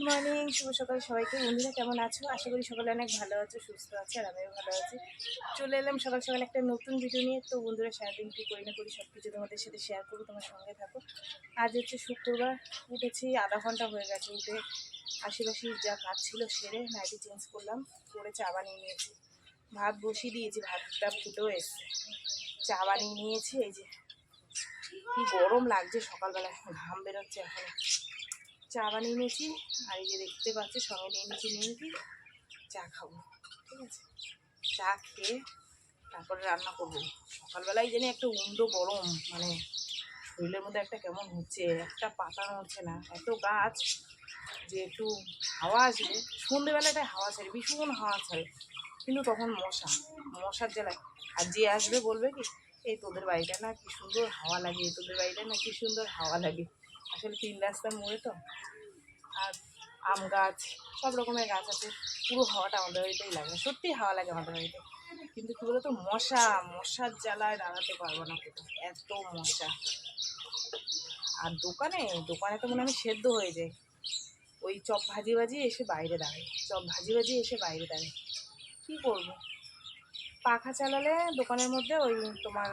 Good morning, শুভ সকাল সবাইকে। বন্ধুরা, কেমন আছো? আশা করি সকালে অনেক ভালো আছো, সুস্থ আছে, আর আমিও ভালো আছি। চলে এলাম সকাল সকাল একটা নতুন ভিডিও নিয়ে। তো বন্ধুরা, সারাদিন কী করি না করি সব কিছু তোমাদের সাথে শেয়ার করব, তোমার সঙ্গে থাকো। আজ হচ্ছে শুক্রবার, উঠেছি, আধা ঘণ্টা হয়ে গেছে উঠে। আশেপাশে যা কাজ ছিল সেরে নাইটি চেঞ্জ করলাম, করে চা বানিয়ে নিয়েছি। ভাত বসিয়ে দিয়েছি, ভাতটা ফুটেও এসছে। চা বানিয়ে নিয়েছি, এই যে কি গরম লাগছে সকালবেলায়, ঘাম বেরোচ্ছে এখন। চা বানিয়ে নিয়েছি। আর এই যে দেখতে পাচ্ছি, সঙ্গে নিয়ে নিয়েছি নিমকি চা খাব, ঠিক আছে? চা খেয়ে তারপরে রান্না করব। সকালবেলায় জানি একটা উন্ডো গরম মানে শরীরের মধ্যে একটা কেমন হচ্ছে, একটা পাতা নড়ছে না। এত গাছ যে একটু হাওয়া আসবে সন্ধেবেলাটায় হাওয়া ছাড়ে, ভীষণ হাওয়া ছাড়ে। কিন্তু তখন মশা, মশার জ্বালায়। আর যে আসবে বলবে কি, এই তোদের বাড়িটা না কি সুন্দর হাওয়া লাগে তোদের বাড়িটা না কি সুন্দর হাওয়া লাগে। আসলে তিন রাস্তার মোড়ে তো। আর আম গাছ, সব রকমের গাছ আছে। পুরো হাওয়াটা আমাদের বাড়িতেই লাগে। সত্যি হাওয়া লাগে আমাদের বাড়িতে। কিন্তু কী বলতো, মশা, মশার জ্বালায় দাঁড়াতে পারব না এত মশা। আর দোকানে দোকানে তো মনে আমি সেদ্ধ হয়ে যাই। ওই চপ ভাজি ভাজি এসে বাইরে দাঁড়ায় চপ ভাজি ভাজি এসে বাইরে দাঁড়ায় কী করব? পাখা চালালে দোকানের মধ্যে ওই তোমার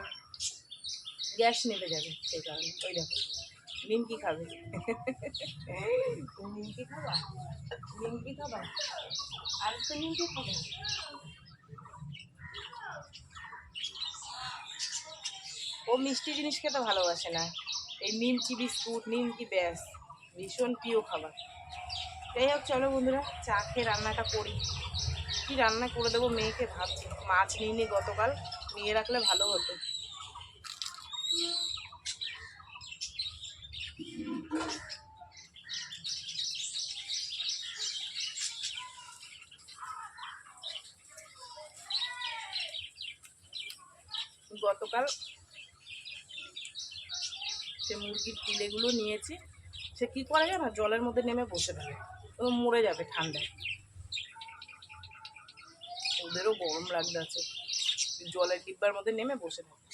গ্যাস নেমে যাবে। সেই কারণে। ওই দেখো। নিমকি খাবে। নিমকি খাবা? নিমকি খাবা? আর তো নিমকি খাবে। ও মিষ্টি জিনিস খেতে ভালোবাসে না। এই নিমকি বিস্কুট নিমকি ব্যাস ভীষণ প্রিয় খাবার। যাই হোক চলো বন্ধুরা চা খেয়ে রান্নাটা করি। কি রান্না করে দেবো মেয়েকে ভাবছি। মাছ নিয়ে গতকাল নিয়ে রাখলে ভালো হতো। গতকাল সে মুরগির পিলেগুলো নিয়েছি। সে কি করে জানো জলের মধ্যে নেমে বসে থাকে। ও মরে যাবে ঠান্ডায়। ওদেরও গরম লাগতে আছে। জলের ডিব্বার মধ্যে নেমে বসে থাকে।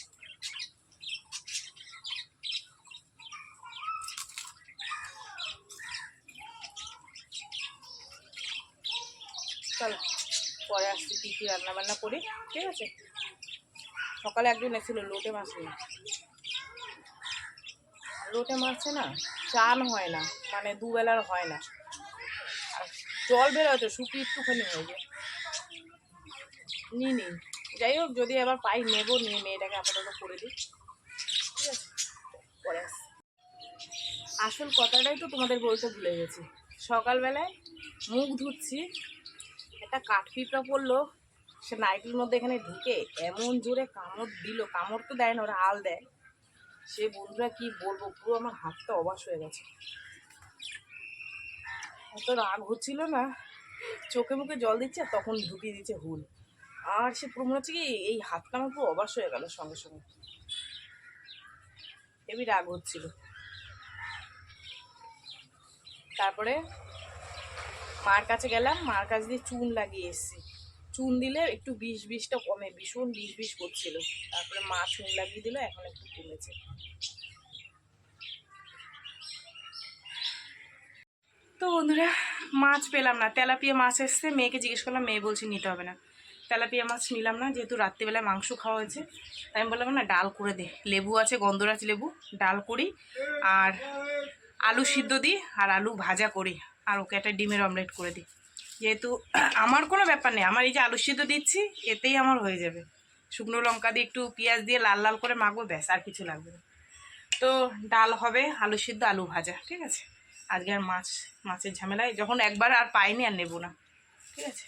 চলো। পরে আসছি, কী কী রান্না বান্না করি, ঠিক আছে? সকালে একজন এসেছিল, লোটে মাছ নিয়ে। লোটে মাছে না, চান হয় না মানে দুবেলার হয় না। আর জল বেরোয় তো শুকিয়ে একটুখানি হয়ে যায় নিই যাই হোক, যদি আবার পাই, নেব, নিয়ে মেয়েটাকে আপাতত করে দিই। ঠিক আছে? পরে। আসল কথাটাই তো তোমাদের বলতে ভুলে গেছি। সকালবেলায় মুখ ধুচ্ছি একটা কাঠপিঁপড়া পড়ল, সে নাইটির মধ্যে এখানে ঢুকে এমন জোরে কামড় দিল, কামড় তো দেয় না, ওরা আল দেয়। সে বন্ধুরা কি বলব, পুরো আমার হাতটা অবাস হয়ে গেছে। এত রাগ হচ্ছিল না, চোখে মুখে জল দিচ্ছে আর তখন ঢুকিয়ে দিচ্ছে হুল। আর সে পুরো মনে হচ্ছে কি এই হাতটা আমার পুরো অবাস হয়ে গেল সঙ্গে সঙ্গে। হেবি রাগ হচ্ছিল। তারপরে মার কাছে গেলাম, মার কাছ দিয়ে চুন লাগিয়ে এসেছি। চুন দিলে একটু বিষ বিষটা কমে, ভীষণ বিষ বিষ করছিল। তারপরে মা চুন লাগিয়ে দিল, এখন একটু কমেছে। তো বন্ধুরা, মাছ পেলাম না। তেলাপিয়া মাছ এসছে, মেয়েকে জিজ্ঞেস করলাম, মেয়ে বলছে নিতে হবে না। তেলাপিয়া মাছ নিলাম না, যেহেতু রাত্রিবেলায় মাংস খাওয়া হয়েছে, তাই আমি বললাম, না, ডাল করে দে। লেবু আছে, গন্ধরাজ লেবু, ডাল করি, আর আলু সিদ্ধ দিই, আর আলু ভাজা করি। আর ওকে একটা ডিমের অমলেট করে দিই। যেহেতু আমার কোনো ব্যাপার নেই, আমার এই যে আলু সিদ্ধ দিচ্ছি, এতেই আমার হয়ে যাবে। শুকনো লঙ্কা দিয়ে একটু পেঁয়াজ দিয়ে লাল লাল করে মাখবো, ব্যাস, আর কিছু লাগবে না। তো ডাল হবে, আলু সিদ্ধ, আলু ভাজা, ঠিক আছে? আজকে আর মাছ, মাছের ঝামেলায় যখন একবার আর পাইনি আর নেব না, ঠিক আছে?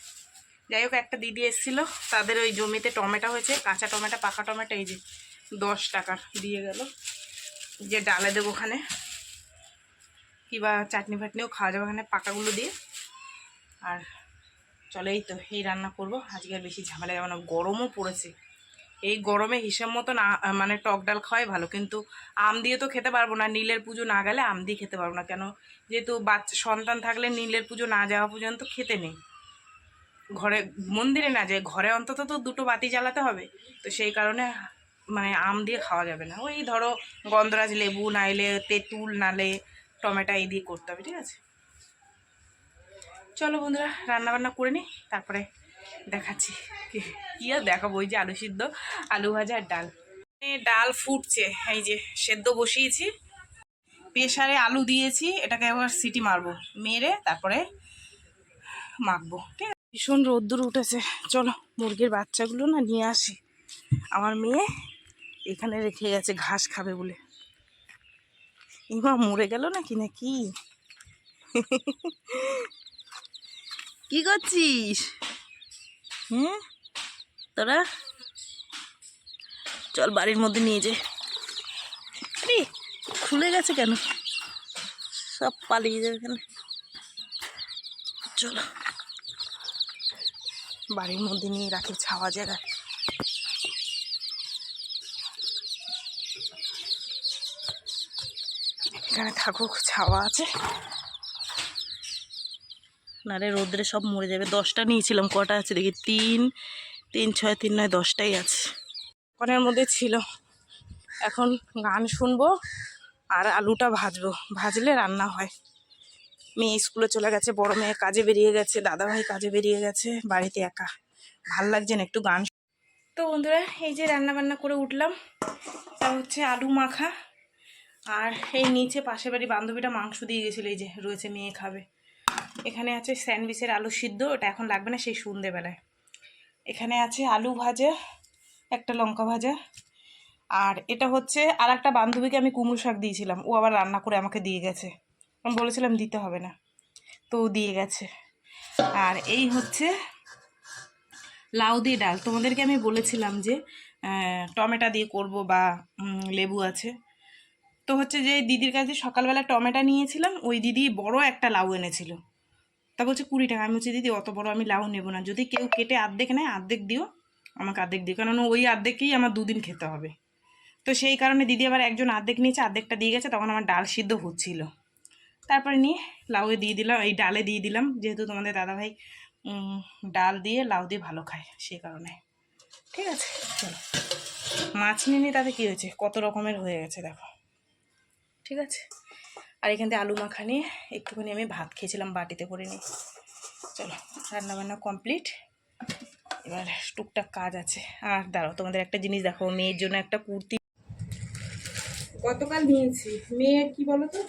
যাই হোক, একটা দিদি এসেছিল, তাদের ওই জমিতে টমেটো হয়েছে, কাঁচা টমেটো, পাকা টমেটো, এই যে দশ টাকার দিয়ে গেল। যে ডালে দেবো ওখানে। কিবা চাটনি ফাটনিও খাওয়া যাবে ওখানে পাকাগুলো দিয়ে। আর চলে এই তো, এই রান্না করব। আজকে আর বেশি ঝামেলা যাবে না, গরমও পড়েছে। এই গরমে হিসাব মতন আ- মানে টক ডাল খাওয়াই ভালো, কিন্তু আম দিয়ে তো খেতে পারব না, নীলের পুজো না গেলে আম দিয়ে খেতে পারব না। কেন? যেহেতু বাচ্চা, সন্তান থাকলে নীলের পুজো না যাওয়া পর্যন্ত খেতে নেই। ঘরে, মন্দিরে না যায় ঘরে অন্তত তো দুটো বাতি জ্বালাতে হবে। তো সেই কারণে মানে আম দিয়ে খাওয়া যাবে না। ওই ধরো গন্ধরাজ লেবু, নাইলে তেঁতুল, নালে টমেটো এই দিয়ে করতে হবে, ঠিক আছে? চলো বন্ধুরা রান্না বান্না করে নিই, তারপরে দেখাচ্ছি কি আর দেখাবো, ওই যে আলু সিদ্ধ, আলু ভাজা আর ডাল। ডাল ফুটছে, এই যে সেদ্ধ বসিয়েছি। প্রেশারে আলু দিয়েছি, এটাকে এবার সিটি মারবো, মেরে তারপরে মাখবো, ঠিক আছে? ভীষণ রোদ্দুর উঠেছে, চলো, মুরগির বাচ্চাগুলো না নিয়ে আসি। আমার মেয়ে এখানে রেখে গেছে, ঘাস খাবে বলে। ইমা মরে গেল নাকি নাকি? কি করছিস? হ্যাঁ তোরা? চল বাড়ির মধ্যে নিয়ে যে। আরে খুলে গেছে কেন? সব পালিয়ে যাবে কেন? চলো। বাড়ির মধ্যে নিয়ে রাখি ছাওয়া জায়গায়। এখানে থাকুক, ছাওয়া আছে। নারে রোদ্রে সব মরে যাবে। দশটা নিয়েছিলাম, কটা আছে দেখি? তিন তিন, ছয়, তিন, নয়, দশটাই আছে। কনের মধ্যে ছিল। এখন গান শুনব আর আলুটা ভাজবো। ভাজলে রান্না হয়। মেয়ে স্কুলে চলে গেছে, বড় মেয়ে কাজে বেরিয়ে গেছে, দাদাভাই কাজে বেরিয়ে গেছে, বাড়িতে একা। ভালো লাগছে না একটু গান তো বন্ধুরা, এই যে রান্না বান্না করে উঠলাম। তা হচ্ছে আলু মাখা। আর এই নিচে পাশের বাড়ি বান্ধবীটা মাংস দিয়ে গেছিল, এই যে রয়েছে, মেয়ে খাবে। এখানে আছে স্যান্ডউইচের আলু সিদ্ধ, ওটা এখন লাগবে না, সেই সন্ধেবেলায়। এখানে আছে আলু ভাজা, একটা লঙ্কা ভাজা। আর এটা হচ্ছে আর একটা বান্ধবীকে আমি কুমড়ো শাক দিয়েছিলাম, ও আবার রান্না করে আমাকে দিয়ে গেছে। আমি বলেছিলাম দিতে হবে না, তো দিয়ে গেছে। আর এই হচ্ছে লাউ দিয়ে ডাল। তোমাদেরকে আমি বলেছিলাম যে টমেটো দিয়ে করব বা লেবু আছে। তো হচ্ছে যে দিদির কাছে সকালবেলা টমেটো নিয়েছিলাম, ওই দিদি বড় একটা লাউ এনেছিল। তা বলছে কুড়ি টাকা। আমি বলছি, দিদি, অত বড় আমি লাউ নেব না। যদি কেউ কেটে আর্ধেক নেয়, আর্ধেক দিও। আমাকে আর্ধেক দিও। কারণ ওই আর্ধেকই আমার দুদিন খেতে হবে। তো সেই কারণে দিদি আবার একজন আর্ধেক নিয়েছে, আর্ধেকটা দিয়ে গেছে, তখন আমার ডাল সিদ্ধ হচ্ছিল। তারপরে নিয়ে লাউয়ে দিয়ে দিলাম, এই ডালে দিয়ে দিলাম। যেহেতু তোমাদের দাদাভাই ডাল দিয়ে লাউ দিয়ে ভালো খায় সেই কারণে। ঠিক আছে, চলো। মাছ নিয়ে নিয়ে তাতে কী হয়েছে? কত রকমের হয়ে গেছে, দেখো। ঠিক আছে? আর এখান থেকে আলু মাখা নিয়ে একটুখানি আমি ভাত খেয়েছিলাম বাটিতে করে নিয়ে। চলো, রান্নাবান্না কমপ্লিট এবার টুকটাক কাজ আছে। আর দাঁড়াও, তোমাদের একটা জিনিস দেখো মেয়ের জন্য একটা কুর্তি। গতকাল নিয়েছি। মেয়ে কি বলো তো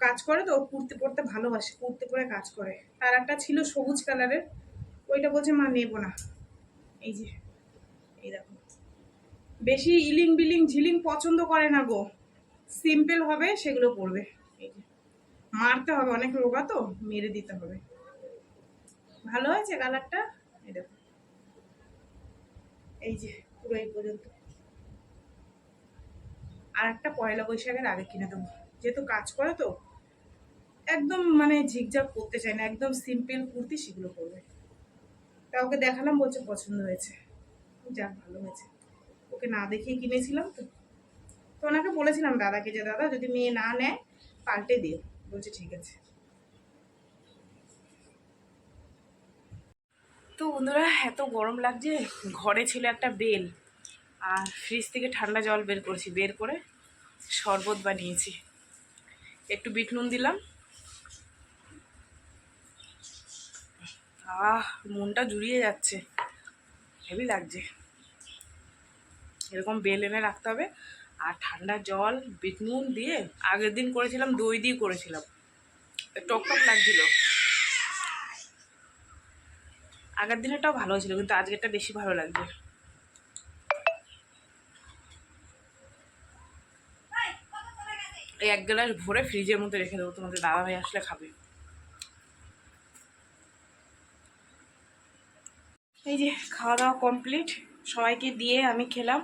কাজ করে তো কুর্তি পরতে ভালোবাসে, কুর্তি পরে কাজ করে। তার একটা ছিল সবুজ কালারের, ওইটা বলছে, মা, নেব না। এই যে, এই দেখো। বেশি ইলিং বিলিং ঝিলিং পছন্দ করে না গো। সিম্পল হবে, সেগুলো যে, মারতে হবে, অনেক রোগা তো, মেরে দিতে হবে। ভালো হয়েছে কালারটা? এই দেখো। এই যে, পুরো এই পর্যন্ত। আর একটা পয়লা বৈশাখের আগে কিনে দেবো। যেহেতু কাজ করে তো, একদম মানে ঝিকঝাক করতে চায় না, একদম সিম্পল কুর্তি সেগুলো করবে। তা ওকে দেখালাম, বলছে পছন্দ হয়েছে। যাক, ভালো হয়েছে। ওকে না দেখেই কিনেছিলাম তো। তো ওনাকে বলেছিলাম দাদাকে যে, দাদা, যদি মেয়ে না নেয়, পাল্টে দিও। বলছে, ঠিক আছে। তো বন্ধুরা, এত গরম লাগছে, ঘরে ছিল একটা বেল, আর ফ্রিজ থেকে ঠান্ডা জল বের করেছি, বের করে শরবত বানিয়েছি। একটু বিট নুন দিলাম। আহ, মনটা জুড়িয়ে যাচ্ছে। হেভি লাগছে। এরকম বেল এনে রাখতে হবে। আর ঠান্ডা জল, বিট নুন দিয়ে আগের দিন করেছিলাম, দই দিয়ে করেছিলাম। টক টক লাগছিল। আগের দিনেরটাও ভালো ছিল, কিন্তু আজকেরটা বেশি ভালো লাগছে। এক গ্লাস ভরে ফ্রিজের মধ্যে রেখে দেবো, তোমাদের দাদা ভাই আসলে খাবে। এই যে খাওয়া দাওয়া কমপ্লিট, সবাইকে দিয়ে আমি খেলাম।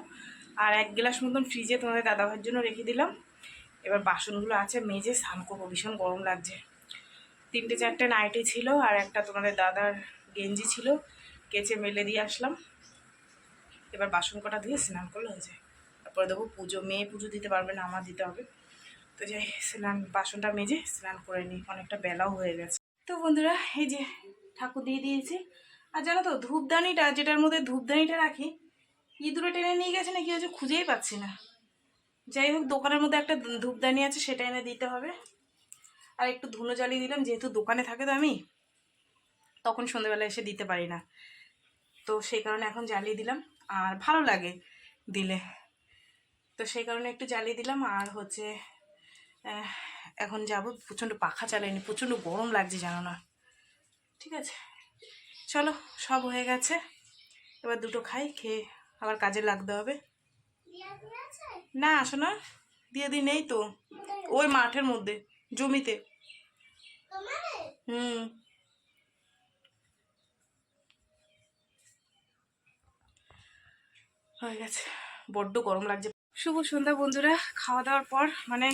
আর এক গ্লাস মতন ফ্রিজে তোমাদের দাদা ভাইয়ের জন্য রেখে দিলাম। এবার বাসনগুলো আছে, মেজে স্নান করব, ভীষণ গরম লাগছে। তিনটে চারটে নাইটি ছিল, আর একটা তোমাদের দাদার গেঞ্জি ছিল, কেচে মেলে দিয়ে আসলাম। এবার বাসন কটা দিয়ে স্নান করলে হয়ে যায়। তারপরে দেবো পুজো, মেয়ে পুজো দিতে পারবে না, আমার দিতে হবে। তো যাই, স্নান, বাসনটা মেজে স্নান করে নিই, অনেকটা বেলাও হয়ে গেছে। তো বন্ধুরা, এই যে ঠাকুর দিয়ে দিয়েছি। আর জানো তো, ধূপদানিটা, যেটার মধ্যে ধূপদানিটা রাখি ইঁদুরে টেনে নিয়ে গেছে না কি হয়েছে খুঁজেই পাচ্ছি না। যাই হোক, দোকানের মধ্যে একটা ধূপদানি আছে, সেটা এনে দিতে হবে। আর একটু ধুনো জ্বালিয়ে দিলাম, যেহেতু দোকানে থাকে তো আমি, তখন সন্ধ্যেবেলা এসে দিতে পারি না। তো সেই কারণে এখন জ্বালিয়ে দিলাম, আর ভালো লাগে দিলে। তো সেই কারণে একটু জ্বালিয়ে দিলাম, আর হচ্ছে এখন যাব, প্রচণ্ড পাখা চালাইনি, প্রচণ্ড গরম লাগছে জানো না। ঠিক আছে? চলো, সব হয়ে গেছে। এবার দুটো খাই, খেয়ে আবার কাজে লাগতে হবে। না আসো না দিয়ে দিই নেই তো। ওই মাঠের মধ্যে জমিতে। হুম। হয়ে গেছে। বড্ড গরম লাগছে। শুভ সন্ধ্যা বন্ধুরা। খাওয়া দাওয়ার পর মানে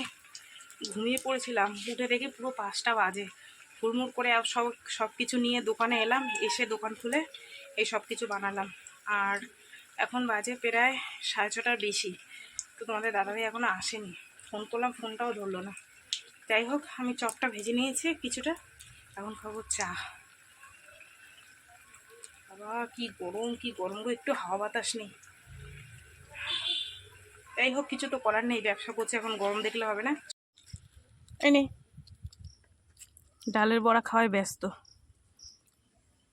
ঘুমিয়ে পড়েছিলাম। উঠে দেখি পুরো পাঁচটা বাজে। হুড়মুড় করে সব সব কিছু নিয়ে দোকানে এলাম। এসে দোকান খুলে এই সব কিছু বানালাম। আর এখন বাজে প্রায় সাড়ে ছটার বেশি। তো তোমাদের দাদাভাই এখনও আসেনি। ফোন করলাম ফোনটাও ধরলো না। যাই হোক আমি চপটা ভেজে নিয়েছি কিছুটা। এখন খাব চা। বাবা কি গরম কি গরম গো একটু হাওয়া বাতাস নেই। যাই হোক কিছু তো করার নেই ব্যবসা করছে এখন গরম দেখলে হবে না। এই নে। ডালের বড়া খাওয়াই ব্যস্ত।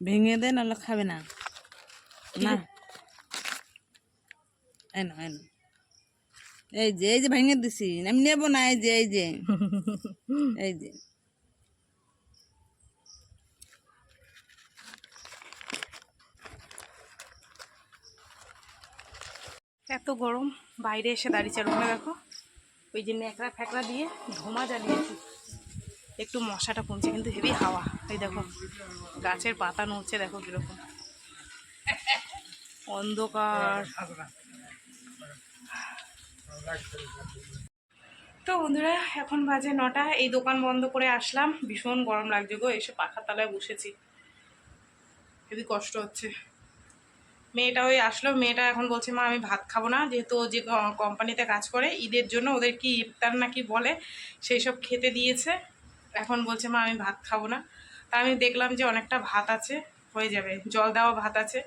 ভেঙে দে নাহলে খাবে না। না। এই না এই না এই যে এই যে ভেঙে দিছি আমি নেব না এই যে এই যে। এই যে। এত গরম বাইরে এসে দাঁড়িয়েছে আর ওখানে দেখো। ওই যে ন্যাকড়া ফ্যাকড়া দিয়ে ধোঁয়া জ্বালিয়েছি। একটু মশাটা কমছে কিন্তু হেভি হাওয়া। এই দেখো গাছের পাতা নড়ছে দেখো কীরকম। অন্ধকার। তো বন্ধুরা, এখন বাজে নটা, এই দোকান বন্ধ করে আসলাম। ভীষণ গরম লাগছে গো, এসে পাখার তলায় বসেছি। হেবি কষ্ট হচ্ছে। মেয়েটা ওই আসলো, মেয়েটা এখন বলছে, মা, আমি ভাত খাব না। যেহেতু যে কোম্পানিতে কাজ করে, ঈদের জন্য ওদের কি ইফতার নাকি বলে, সেই সব খেতে দিয়েছে। এখন বলছে, মা, আমি ভাত খাব না। তা আমি দেখলাম যে অনেকটা ভাত আছে, হয়ে যাবে। জল দেওয়া ভাত আছে,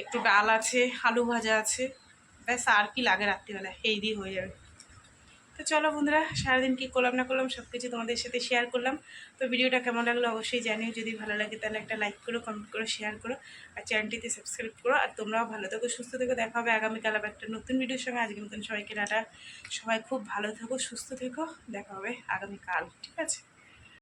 একটু ডাল আছে, আলু ভাজা আছে। ব্যাস, আর কি লাগে রাত্রিবেলা এই দিয়ে হয়ে যাবে। তো চলো বন্ধুরা, সারাদিন কী করলাম না করলাম সব কিছু তোমাদের সাথে শেয়ার করলাম। তো ভিডিওটা কেমন লাগল অবশ্যই জানিও। যদি ভালো লাগে তাহলে একটা লাইক করো কমেন্ট করো শেয়ার করো, আর চ্যানেলটিতে সাবস্ক্রাইব করো। আর তোমরাও ভালো থাকো, সুস্থ থেকো। দেখা হবে আগামীকাল আবার একটা নতুন ভিডিওর সঙ্গে। আজকে নতুন সবাইকে টাটা। সবাই খুব ভালো থেকো, সুস্থ থেকো। দেখা হবে আগামীকাল, ঠিক আছে?